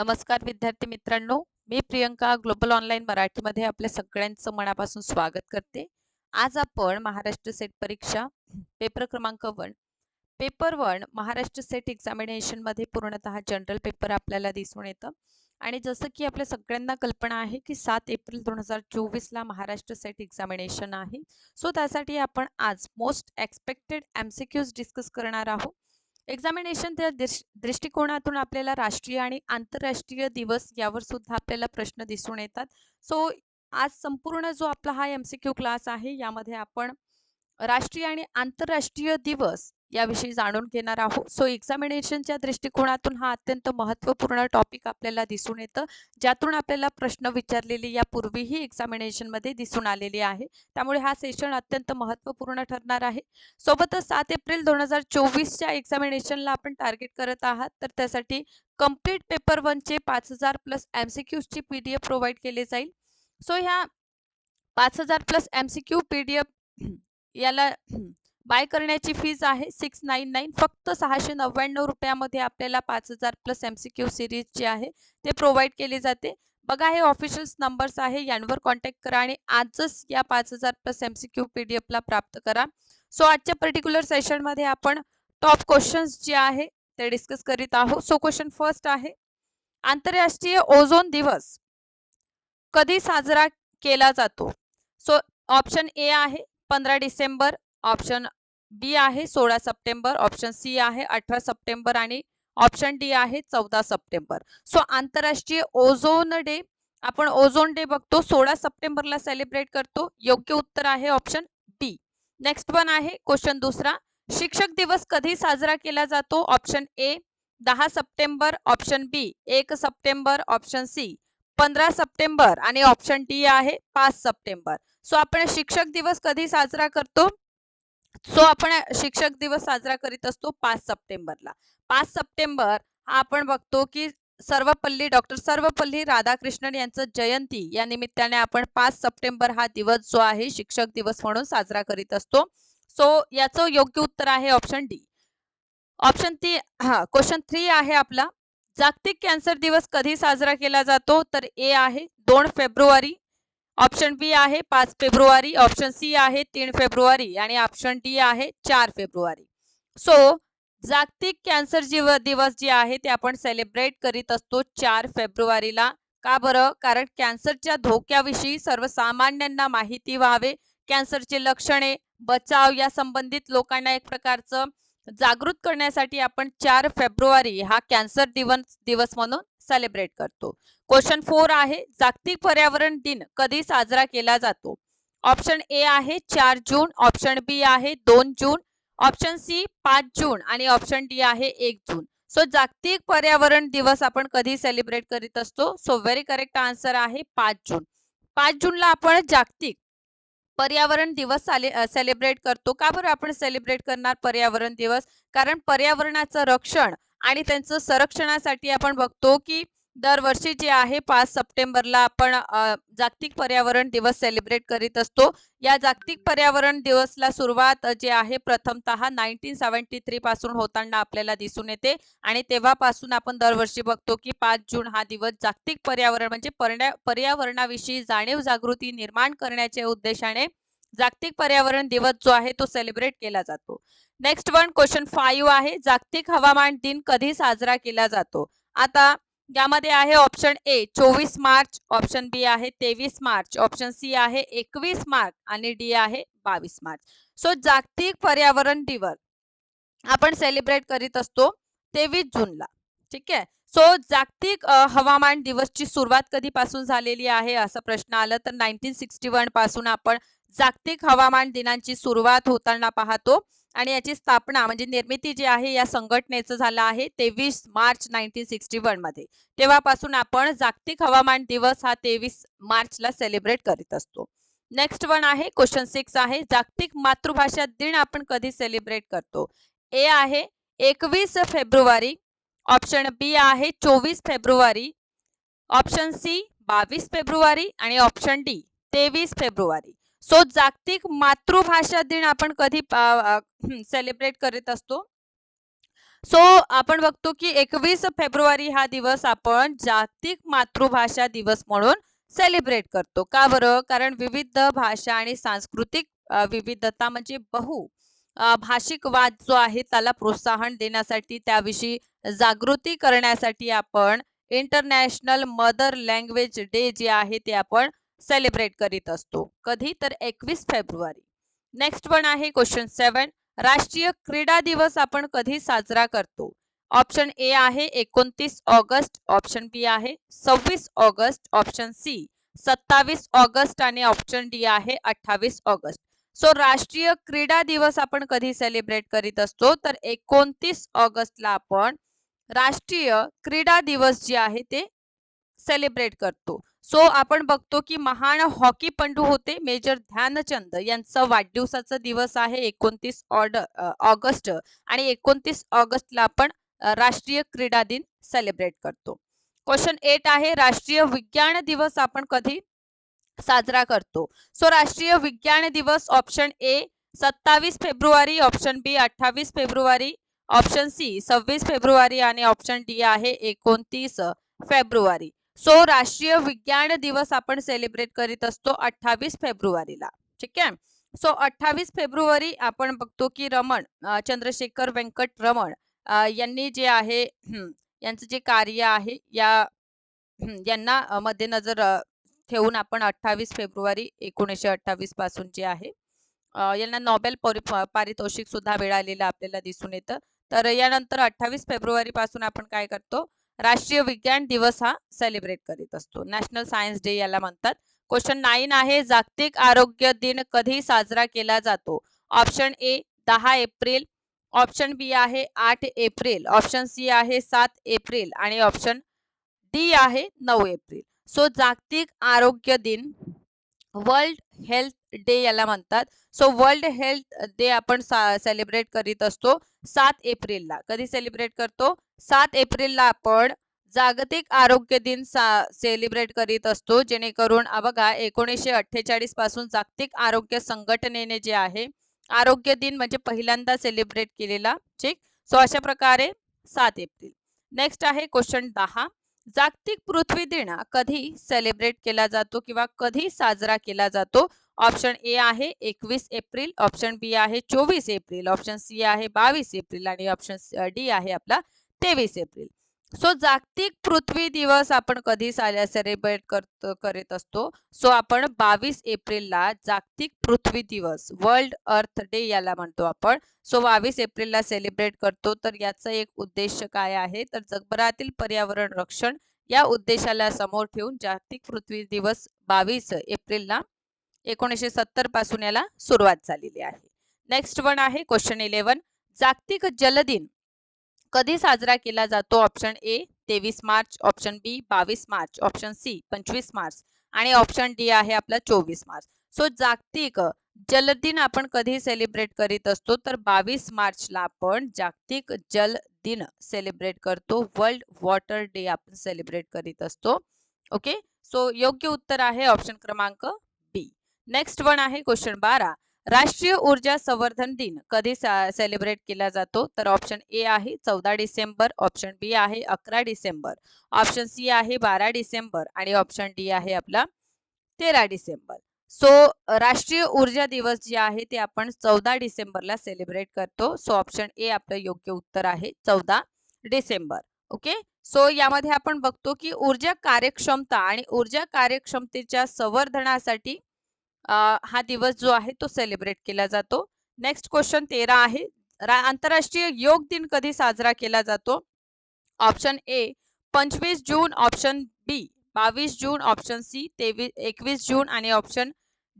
नमस्कार विद्यार्थी मित्रांनो. मी प्रियंका ग्लोबल ऑनलाईन मराठीमध्ये आपल्या सगळ्यांचं मनापासून स्वागत करते. आज आपण महाराष्ट्र सेट परीक्षा पेपर क्रमांक one. Paper one Maharashtra SET एक्झामिनेशनमध्ये पूर्णतः जनरल पेपर आपल्याला दिसून येतं. आणि जसं की आपल्या सगळ्यांना कल्पना आहे की सात एप्रिल दोन हजार चोवीसला महाराष्ट्र सेट एक्झामिनेशन आहे. सो त्यासाठी आपण आज मोस्ट एक्सपेक्टेड एम डिस्कस करणार आहोत. एक्झामिनेशन त्या दृष्टिकोनातून आपल्याला राष्ट्रीय आणि आंतरराष्ट्रीय दिवस यावर सुद्धा आपल्याला प्रश्न दिसून येतात. सो आज संपूर्ण जो आपला हा एम सी क्यू क्लास आहे यामध्ये आपण राष्ट्रीय आणि आंतरराष्ट्रीय दिवस याविषयी जाणून घेणार आहोत. सो एक्झामिनेशनच्या दृष्टिकोनातून हा अत्यंत महत्त्वपूर्ण टॉपिक आपल्याला दिसून येतं. ज्यातून आपल्याला प्रश्न विचारलेले यापूर्वीही एक्झामिनेशनमध्ये दिसून आलेले आहे. त्यामुळे हा सेशन अत्यंत महत्त्वपूर्ण ठरणार आहे. सोबतच सात एप्रिल दोन हजार चोवीसच्या एक्झामिनेशनला आपण टार्गेट करत आहात. तर त्यासाठी कंप्लीट पेपर वनचे पाच हजार प्लस एम सी क्यूजची पी डी एफ प्रोव्हाइड केले जाईल. सो ह्या पाच हजार plus M C Q P D F याला बाय करण्याची फीज आहे सिक्स नाईन नाईन फक्त सहाशे नव्याण्णव रुपयामध्ये आपल्याला पाच हजार plus M C Q series जे आहे ते प्रोव्हाइड केली जाते. बघा हे ऑफिशियल्स नंबर्स आहे यांवर कॉन्टॅक्ट करा आणि आजच या पाच हजार plus M C Q P D एफला प्राप्त करा. सो आजच्या पर्टिक्युलर सेशनमध्ये आपण टॉप क्वेश्चन्स जे आहे ते डिस्कस करीत आहोत. सो क्वेश्चन फर्स्ट आहे आंतरराष्ट्रीय ओझोन दिवस कधी साजरा केला जातो? सो ऑप्शन ए आहे पंधरा डिसेंबर ऑप्शन बी आहे सोळा सप्टेंबर ऑप्शन सी आहे अठरा सप्टेंबर आणि ऑप्शन डी आहे चौदा सप्टेंबर. सो आंतरराष्ट्रीय ओझोन डे आपण ओझोन डे बघतो सोळा सप्टेंबरला सेलिब्रेट करतो. योग्य उत्तर आहे ऑप्शन डी. नेक्स्ट वन आहे क्वेश्चन दुसरा. शिक्षक दिवस कधी साजरा केला जातो? ऑप्शन ए दहा सप्टेंबर ऑप्शन बी एक सप्टेंबर ऑप्शन सी पंधरा सप्टेंबर आणि ऑप्शन डी आहे पाच सप्टेंबर. सो आपण शिक्षक दिवस कधी साजरा करतो? सो आपण शिक्षक दिवस साजरा करीत असतो पाच सप्टेंबरला. पाच सप्टेंबर हा आपण बघतो की सर्वपल्ली डॉक्टर सर्वपल्ली राधाकृष्णन यांचं जयंती या निमित्ताने आपण पाच सप्टेंबर हा दिवस जो आहे शिक्षक दिवस म्हणून साजरा करीत असतो. सो याचं योग्य उत्तर आहे ऑप्शन डी ऑप्शन ती हा क्वेश्चन थ्री आहे आपला. जागतिक कॅन्सर दिवस कधी साजरा केला जातो? तर ए आहे दोन फेब्रुवारी ऑप्शन बी आहे पाच फेब्रुवारी ऑप्शन सी आहे तीन फेब्रुवारी आणि ऑप्शन डी आहे चार फेब्रुवारी. सो जागतिक कॅन्सर जीव दिवस जे आहे ते आपण सेलिब्रेट करीत असतो चार फेब्रुवारीला. का बरं? कारण कॅन्सरच्या धोक्याविषयी सर्वसामान्यांना माहिती व्हावे. कॅन्सरचे लक्षणे बचाव या संबंधित लोकांना एक प्रकारचं जागृत करण्यासाठी आपण चार फेब्रुवारी हा कॅन्सर दिवस दिवस म्हणून सेलिब्रेट करतो. क्वेश्चन फोर आहे जागतिक पर्यावरण दिन कधी साजरा केला जातो? ऑप्शन ए आहे चार जून. ऑप्शन बी आहे दोन जून. ऑप्शन सी पाच जून. आणि ऑप्शन डी आहे एक जून. सो जागतिक पर्यावरण दिवस आपण कधी सेलिब्रेट करीत असतो? सो व्हेरी करेक्ट आन्सर आहे पाच जून. पाच जूनला आपण जागतिक पर्यावरण दिवस सेलिब्रेट करतो. का बरं आपण सेलिब्रेट करणार पर्यावरण दिवस? कारण पर्यावरणाचं रक्षण आणि त्यांचं संरक्षणासाठी आपण बघतो की दरवर्षी जे आहे पाच सप्टेंबरला आपण जागतिक पर्यावरण दिवस सेलिब्रेट करीत असतो. या जागतिक पर्यावरण दिवसला सुरुवात जे आहे प्रथमतः नाईन्टीन सेव्हन्टी थ्री पासून होताना आपल्याला दिसून येते. आणि तेव्हापासून आपण दरवर्षी बघतो की पाच जून हा दिवस जागतिक पर्यावरण म्हणजे पर्यावरणाविषयी जाणीव जागृती निर्माण करण्याच्या उद्देशाने जागतिक पर्यावरण दिवस जो आहे तो सेलिब्रेट केला जातो. नेक्स्ट वन क्वेश्चन फाईव्ह आहे जागतिक हवामान दिन कधी साजरा केला जातो? आता यामध्ये आहे ऑप्शन ए चोवीस मार्च ऑप्शन बी आहे तेवीस मार्च ऑप्शन सी आहे एकवीस मार्च आणि डी आहे बावीस मार्च. सो जागतिक पर्यावरण दिवस आपण सेलिब्रेट करीत असतो तेवीस जूनला. ठीक आहे? सो जागतिक हवामान दिवसची सुरुवात कधीपासून झालेली आहे? असा प्रश्न आला तर नाईन्टीन सिक्स्टी वनपासून आपण जागतिक हवामान दिनांची सुरुवात होताना पाहतो. आणि याची स्थापना म्हणजे निर्मिती जी आहे या संघटनेचं झालं आहे तेवीस मार्च नाईन्टीन सिक्स्टी वनमध्ये. तेव्हापासून आपण जागतिक हवामान दिवस हा तेवीस मार्चला सेलिब्रेट करीत असतो. नेक्स्ट वन आहे क्वेश्चन सिक्स आहे जागतिक मातृभाषा दिन आपण कधी सेलिब्रेट करतो? ए आहे एकवीस फेब्रुवारी. ऑप्शन बी आहे चोवीस फेब्रुवारी. ऑप्शन सी बावीस फेब्रुवारी. आणि ऑप्शन डी तेवीस फेब्रुवारी. सो जागतिक मातृभाषा दिन आपण कधी सेलिब्रेट करीत असतो. सो आपण बघतो की एकवीस फेब्रुवारी हा दिवस आपण जागतिक मातृभाषा दिवस म्हणून सेलिब्रेट करतो. का बरं? कारण विविध भाषा आणि सांस्कृतिक विविधता म्हणजे बहु भाषिक वाद जो आहे त्याला प्रोत्साहन देण्यासाठी त्याविषयी जागृती करण्यासाठी आपण इंटरनॅशनल मदर लँग्वेज डे जे आहे ते आपण सेलिब्रेट करीत असतो. कधी? तर एकवीस फेब्रुवारी. नेक्स्ट वन आहे क्वेश्चन सेवन राष्ट्रीय क्रीडा दिवस आपण कधी साजरा करतो? ऑप्शन ए आहे एकोणतीस ऑगस्ट. ऑप्शन बी आहे सव्वीस ऑगस्ट. ऑप्शन सी सत्तावीस ऑगस्ट आणि ऑप्शन डी आहे अठ्ठावीस ऑगस्ट. सो राष्ट्रीय क्रीडा दिवस आपण कधी सेलिब्रेट करीत असतो? तर एकोणतीस ऑगस्टला आपण राष्ट्रीय क्रीडा दिवस जे आहे ते सेलिब्रेट करतो. सो आपण बघतो की महान हॉकीपटू होते मेजर ध्यानचंद. यांचा वाढदिवसाचा दिवस आहे एकोणतीस ऑर्डर ऑगस्ट आणि एकोणतीस ऑगस्टला आपण राष्ट्रीय क्रीडा दिन सेलिब्रेट करतो. क्वेश्चन एट आहे राष्ट्रीय विज्ञान दिवस आपण कधी साजरा करतो? सो राष्ट्रीय विज्ञान दिवस ऑप्शन ए सत्तावीस फेब्रुवारी ऑप्शन बी अठ्ठावीस फेब्रुवारी ऑप्शन सी सव्वीस फेब्रुवारी आणि ऑप्शन डी आहे एकोणतीस फेब्रुवारी. सो राष्ट्रीय विज्ञान दिवस आपण सेलिब्रेट करीत असतो अठ्ठावीस फेब्रुवारीला. ठीक आहे? सो अठ्ठावीस फेब्रुवारी आपण बघतो की रमण चंद्रशेखर व्यंकट रमण यांनी जे आहे हम्म, यांचं जे कार्य आहे या यांना मध्ये मध्यनजर ठेवून आपण अठ्ठावीस फेब्रुवारी एकोणीसशे अठ्ठावीसपासून जे आहे यांना नोबेल परि- पारितोषिक सुद्धा मिळालेलं आपल्याला दिसून येतं. तर यानंतर अठ्ठावीस फेब्रुवारी पासून आपण काय करतो राष्ट्रीय विज्ञान दिवस हा सेलिब्रेट करीत असतो. नॅशनल सायन्स डे याला म्हणतात. क्वेश्चन नाईन आहे जागतिक आरोग्य दिन कधी साजरा केला जातो? ऑप्शन ए दहा एप्रिल. ऑप्शन बी आहे आठ एप्रिल. ऑप्शन सी आहे सात एप्रिल. आणि ऑप्शन डी आहे नऊ एप्रिल. सो जागतिक आरोग्य दिन वर्ल्ड हेल्थ डे याला म्हणतात. सो वर्ल्ड हेल्थ डे आपण सेलिब्रेट करीत असतो सात एप्रिलला. कधी सेलिब्रेट करतो? सात एप्रिलला आपण जागतिक आरोग्य दिन सेलिब्रेट करीत असतो जेणेकरून बघा एकोणीसशे अठ्ठेचाळीसपासून जागतिक आरोग्य संघटनेने जे आहे आरोग्य दिन म्हणजे पहिल्यांदा सेलिब्रेट केलेला ठीक? सो अशा प्रकारे सात एप्रिल. नेक्स्ट आहे क्वेश्चन दहा. जागतिक पृथ्वी दिन कधी सेलिब्रेट केला जातो किंवा कधी साजरा केला जातो? ऑप्शन ए आहे एकवीस एप्रिल ऑप्शन बी आहे चोवीस एप्रिल ऑप्शन सी आहे बावीस एप्रिल आणि ऑप्शन डी आहे आपला तेवीस एप्रिल. सो जागतिक पृथ्वी दिवस आपण कधी सेलिब्रेट करतो करीत असतो. सो आपण बावीस एप्रिलला जागतिक पृथ्वी दिवस वर्ल्ड अर्थ डे याला म्हणतो आपण. सो बावीस एप्रिलला सेलिब्रेट करतो. तर याचा एक उद्देश काय आहे? तर जगभरातील पर्यावरण रक्षण या उद्देशाला समोर ठेवून जागतिक पृथ्वी दिवस बावीस एप्रिलला एकोणीसशे सत्तरपासून याला सुरुवात झालेली आहे. नेक्स्ट वन आहे क्वेश्चन इलेव्हन. जागतिक जलदिन कधी साजरा केला जातो? ऑप्शन ए तेवीस मार्च. ऑप्शन बी बावीस मार्च. ऑप्शन सी पंचवीस मार्च. आणि ऑप्शन डी आहे आपला चोवीस मार्च. सो जागतिक जलदिन आपण कधी सेलिब्रेट करीत असतो? तर बावीस मार्चला आपण जागतिक जल दिन सेलिब्रेट करतो. वर्ल्ड वॉटर डे आपण सेलिब्रेट करीत असतो. ओके सो योग्य उत्तर आहे ऑप्शन क्रमांक बी नेक्स्ट वन आहे क्वेश्चन बारा. राष्ट्रीय ऊर्जा संवर्धन दिन कधी सेलिब्रेट केला जातो? तर ऑप्शन ए आहे चौदा डिसेंबर ऑप्शन बी आहे अकरा डिसेंबर ऑप्शन सी आहे बारा डिसेंबर आणि ऑप्शन डी आहे आपला तेरा डिसेंबर. सो राष्ट्रीय ऊर्जा दिवस जे आहे ते आपण चौदा डिसेंबरला सेलिब्रेट करतो. सो ऑप्शन ए आपलं योग्य उत्तर आहे चौदा डिसेंबर. ओके सो यामध्ये आपण बघतो की ऊर्जा कार्यक्षमता आणि ऊर्जा कार्यक्षमतेच्या संवर्धनासाठी हा दिवस जो आहे तो सेलिब्रेट केला जातो. नेक्स्ट क्वेश्चन तेरा आहे. आंतरराष्ट्रीय योग दिन कधी साजरा केला जातो? ऑप्शन ए पंचवीस जून. ऑप्शन बी बावीस जून. ऑप्शन सी तेवीस एकवीस जून. आणि ऑप्शन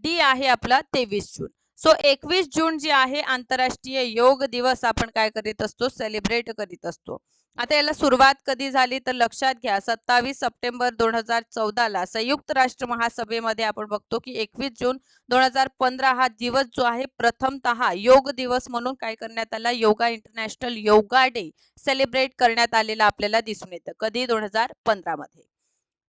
डी आहे आपला तेवीस जून. सो एकवीस जून जे आहे आंतरराष्ट्रीय योग दिवस आपण काय करीत असतो? सेलिब्रेट करीत असतो. आता याला सुरुवात कधी झाली तर लक्षात घ्या सत्तावीस सप्टेंबर दोन हजार चौदाला संयुक्त राष्ट्र महासभेमध्ये आपण बघतो की एकवीस जून दोन हजार पंधरा हा दिवस जो आहे प्रथमतः योग दिवस म्हणून काय करण्यात आला? Yoga international yoga day celebrate करण्यात आलेला आपल्याला दिसून येतं. कधी? दोन हजार पंधरा मध्ये.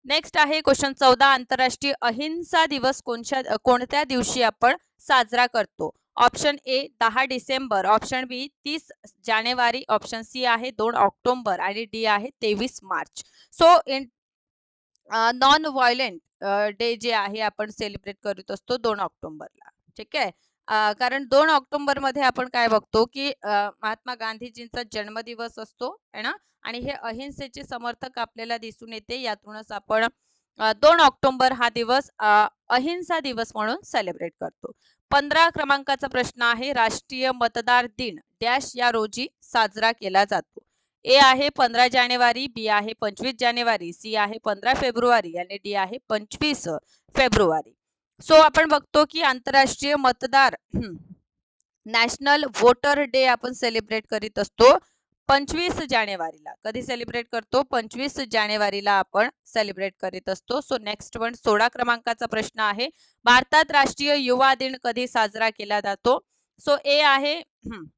नेक्स्ट आहे क्वेश्चन चौदा आंतरराष्ट्रीय अहिंसा दिवस कोणत्या कोणत्या दिवशी आपण साजरा करतो? ऑप्शन ए दहा डिसेंबर. ऑप्शन बी तीस जानेवारी. ऑप्शन सी आहे दोन ऑक्टोबर. आणि डी आहे तेवीस March. So in non violent day जे आहे आपण सेलिब्रेट करत असतो दोन ऑक्टोबरला. ठीक आहे? कारण दोन ऑक्टोबरमध्ये आपण काय बघतो की महात्मा गांधीजींचा जन्मदिवस असतो है ना? आणि हे अहिंसेचे समर्थक आपल्याला दिसून येते. यातूनच आपण दोन ऑक्टोबर हा दिवस अहिंसा दिवस म्हणून सेलिब्रेट करतो. पंधरा क्रमांकाचा प्रश्न आहे राष्ट्रीय मतदार दिन डॅश या रोजी साजरा केला जातो. ए आहे पंधरा जानेवारी बी आहे पंचवीस जानेवारी सी आहे पंधरा फेब्रुवारी आणि डी आहे पंचवीस फेब्रुवारी. सो आपण बघतो की आंतरराष्ट्रीय मतदार नॅशनल वोटर डे आपण सेलिब्रेट करीत असतो. पंचवीस जानेवारीला. कधी सेलिब्रेट करतो? पंचवीस जानेवारीला आपण सेलिब्रेट करीत असतो. सो नेक्स्ट वन सोळा क्रमांकाचा प्रश्न आहे. भारतात राष्ट्रीय युवा दिन कधी साजरा केला जातो? सो ए आहे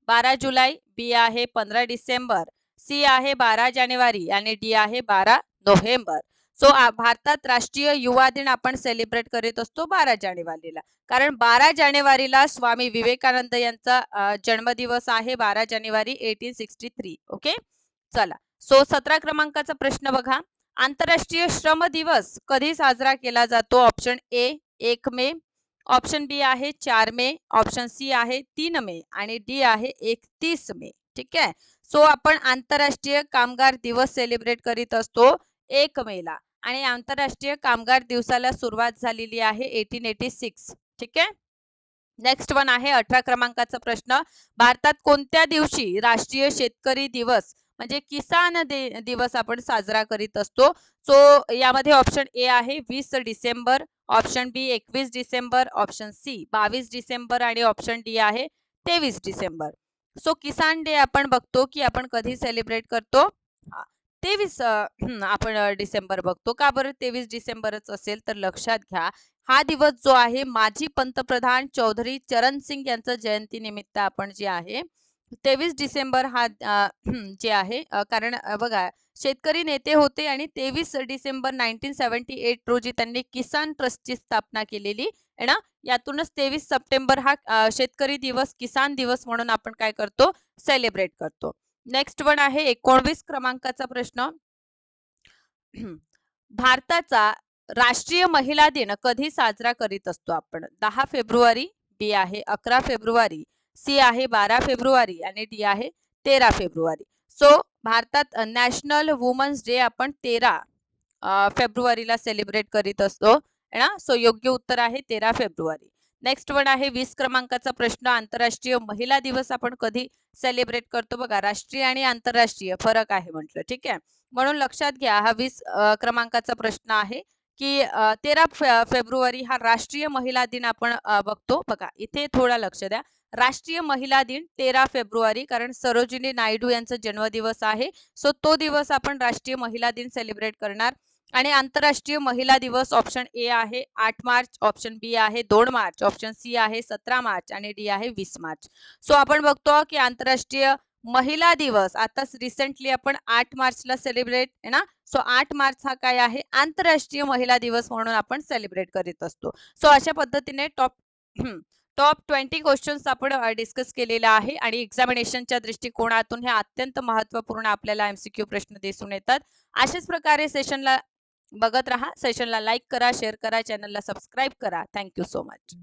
बारा जुलै बी आहे पंधरा डिसेंबर सी आहे बारा जानेवारी आणि डी आहे बारा नोव्हेंबर. सो भारतात राष्ट्रीय युवा दिन आपण सेलिब्रेट करीत असतो बारा जानेवारीला. कारण बारा जानेवारीला स्वामी विवेकानंद यांचा जन्मदिवस आहे बारा जानेवारी एटीन सिक्स्टी थ्री ओके चला. सो सतरा क्रमांकाचा प्रश्न बघा. आंतरराष्ट्रीय श्रम दिवस कधी साजरा केला जातो? ऑप्शन ए एक मे. ऑप्शन बी आहे चार मे. ऑप्शन सी आहे तीन मे. आणि डी आहे एकतीस मे. ठीक आहे? सो आपण आंतरराष्ट्रीय कामगार दिवस सेलिब्रेट करीत असतो एक मेला. आणि आंतरराष्ट्रीय कामगार दिवसाला सुरुवात झालेली आहे एटीन एटी सिक्स ठीक आहे? नेक्स्ट वन आहे अठरा क्रमांकाचा प्रश्न. भारतात कोणत्या दिवशी राष्ट्रीय शेतकरी दिवस म्हणजे किसान दे दिवस आपण साजरा करीत असतो? सो यामध्ये ऑप्शन ए आहे वीस डिसेंबर ऑप्शन बी एकवीस डिसेंबर ऑप्शन सी बावीस डिसेंबर आणि ऑप्शन डी आहे तेवीस डिसेंबर. सो किसान डे आपण बघतो की आपण कधी सेलिब्रेट करतो? तेवीस आपण डिसेंबर बघतो का बरं? तेवीस डिसेंबरच असेल तर लक्षात घ्या. हा दिवस जो आहे माजी पंतप्रधान चौधरी चरण सिंग यांचं जयंती निमित्त आपण जे आहे तेवीस डिसेंबर हा जे आहे कारण बघा शेतकरी नेते होते आणि तेवीस डिसेंबर नाईन्टीन सेव्हन्टी एट रोजी त्यांनी किसान ट्रस्टची स्थापना केलेली. आहे ना? यातूनच तेवीस सप्टेंबर हा शेतकरी दिवस किसान दिवस म्हणून आपण काय करतो? सेलिब्रेट करतो. नेक्स्ट वन आहे एकोणवीस क्रमांकाचा प्रश्न. भारताचा राष्ट्रीय महिला दिन कधी साजरा करीत असतो आपण? दहा फेब्रुवारी बी आहे अकरा फेब्रुवारी सी आहे बारा फेब्रुवारी आणि डी आहे तेरा फेब्रुवारी. सो भारतात नॅशनल वुमन्स डे आपण तेरा फेब्रुवारीला सेलिब्रेट करीत असतो. ना? सो योग्य उत्तर आहे तेरा फेब्रुवारी. नेक्स्ट वन आहे वीस क्रमांकाचा प्रश्न. आंतरराष्ट्रीय महिला दिवस आपण कधी सेलिब्रेट करतो बघा. राष्ट्रीय आणि आंतरराष्ट्रीय फरक आहे म्हटलं. ठीक आहे? म्हणून लक्षात घ्या हा वीस क्रमांकाचा प्रश्न आहे की तेरा फेब्रुवारी हा राष्ट्रीय महिला दिन आपण बघतो. बघा इथे थोडा लक्ष द्या. राष्ट्रीय महिला दिन तेरा फेब्रुवारी कारण सरोजिनी नायडू यांचा जन्मदिवस आहे. सो तो दिवस आपण राष्ट्रीय महिला दिन सेलिब्रेट करणार. आणि आंतरराष्ट्रीय महिला दिवस ऑप्शन ए आहे आठ मार्च ऑप्शन बी आहे दोन मार्च ऑप्शन सी आहे सतरा मार्च आणि डी आहे वीस मार्च. सो आपण बघतो की आंतरराष्ट्रीय महिला दिवस आताच रिसेंटली आपण आठ मार्चला सेलिब्रेट आहे ना? सो आठ मार्च हा काय आहे? आंतरराष्ट्रीय महिला दिवस म्हणून आपण सेलिब्रेट करीत असतो. सो अशा पद्धतीने टॉप टॉप ट्वेंटी क्वेश्चन्स आपण डिस्कस केलेला आहे आणि एक्झामिनेशनच्या दृष्टिकोनातून हे अत्यंत महत्त्वपूर्ण आपल्याला एमसीक्यू प्रश्न दिसून येतात. अशाच प्रकारे सेशनला बघत राहा. सेशनला लाईक करा शेअर करा चॅनलला सबस्क्राईब करा. Thank you so much